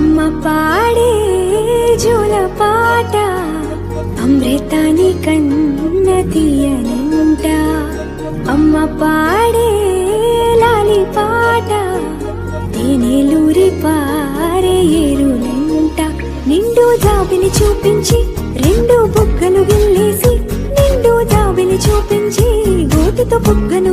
అమ్మ పాడే జోల పాట అమృతాని కన్న తీయనంట అమ్మ పాడే లాలి పాట తేనెలూరి పారే ఏరులంట నిండు జాబిని చూపించి రెండు బుగ్గలు గిల్లేసి నిండు జాబిని చూపించి గోటితో బుగ్గను